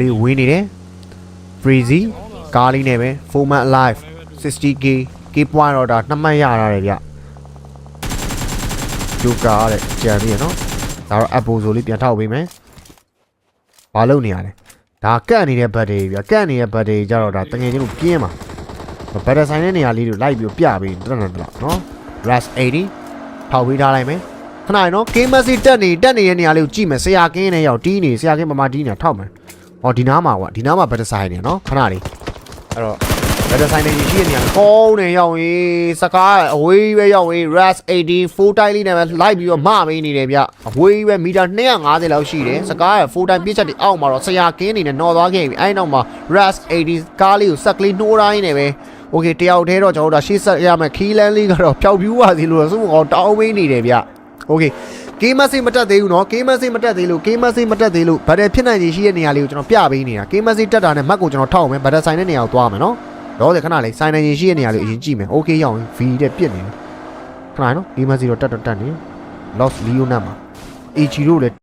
လေးဝင်းနေတယ် Freezy ကားလေးနဲ့ပဲ Format Alive 60k K point တော့ဒါနှစ်မှတ်ရတာတယ်ဗျဂျိုကာတဲ့ကြံပြီးရနော်ဒါတော့ Apple ဆိုလေးပြန်ထောက်ပေးမယ်ဘာလုပ်နေရလဲဒါကန့်နေတဲ့ဘတ်တွေဗျကန့်နေတဲ့ဘတ်တွေကြတော့ဒါတငယ်ချင်းတို့ပြင်းပါဘတ်တဆိုင်တဲ့နေရာလေးတွေလိုက်ပြီးပြပေးတက်တက်တက်နော် Ras 80ထောက်ပေးထားလိုက်မယ်ခဏနော် Game Message တက်နေတက်နေတဲ့နေရာလေးကိုကြည့်မယ်ဆရာကင်းနဲ့ရောက်တီးနေဆရာကင်းမမတီးနေထောက်မယ် ဟောဒီနားမှာကွာဒီနားမှာဘတ်တဆိုင်နေနော်ခဏလေးအဲ့တော့ဘတ်တဆိုင်နေရှိတဲ့နေရာကောင်းနေရောက်ရေးစကားအဝေးပဲရောက်ရေး Ras 80 full time လေးနဲ့ပဲလိုက်ပြီးတော့မမေးနေတယ်ဗျအဝေးပဲမီတာ250လောက်ရှိတယ်စကားက full time ပြည့်ချက်တွေအောက်မှာတော့ဆရာကင်းနေနဲ့နော်သွားခဲ့ပြီအဲ့နောက်မှာ Ras 80ကားလေးကိုစက်ကလေးနှိုးတိုင်းနေပဲ โอเคတယောက်တည်းတော့ကျွန်တော်တို့ဒါရှေ့ဆက်ရမယ်ခီးလန်းလေးကတော့ပျောက်ပြူးပါစီလို့ဆိုတော့တောင်းမင်းနေတယ်ဗျโอเค ဂိမ်းမစိမတက်သေးဘူးเนาะဂိမ်းမစိမတက်သေးလို့ဂိမ်းမစိမတက်သေးလို့ဗတ်တယ်ဖြစ်နိုင်ခြေရှိတဲ့နေရာလေးကိုကျွန်တော်ပြပေးနေတာဂိမ်းမစိတက်တာနဲ့မတ်ကိုကျွန်တော်ထောက်မယ်ဗတ်တယ်ဆိုင်တဲ့နေရာကိုသွားမယ်เนาะတော့ဒီခဏလေးဆိုင်နိုင်ခြေရှိတဲ့နေရာလေးကိုအရင်ကြည့်မယ်โอเคရအောင် V တဲ့ပြစ်နေတယ်ခဏနော်ဂိမ်းမစိတော့တက်တက်တက်နေ loss leonard မှာ AG တို့လည်း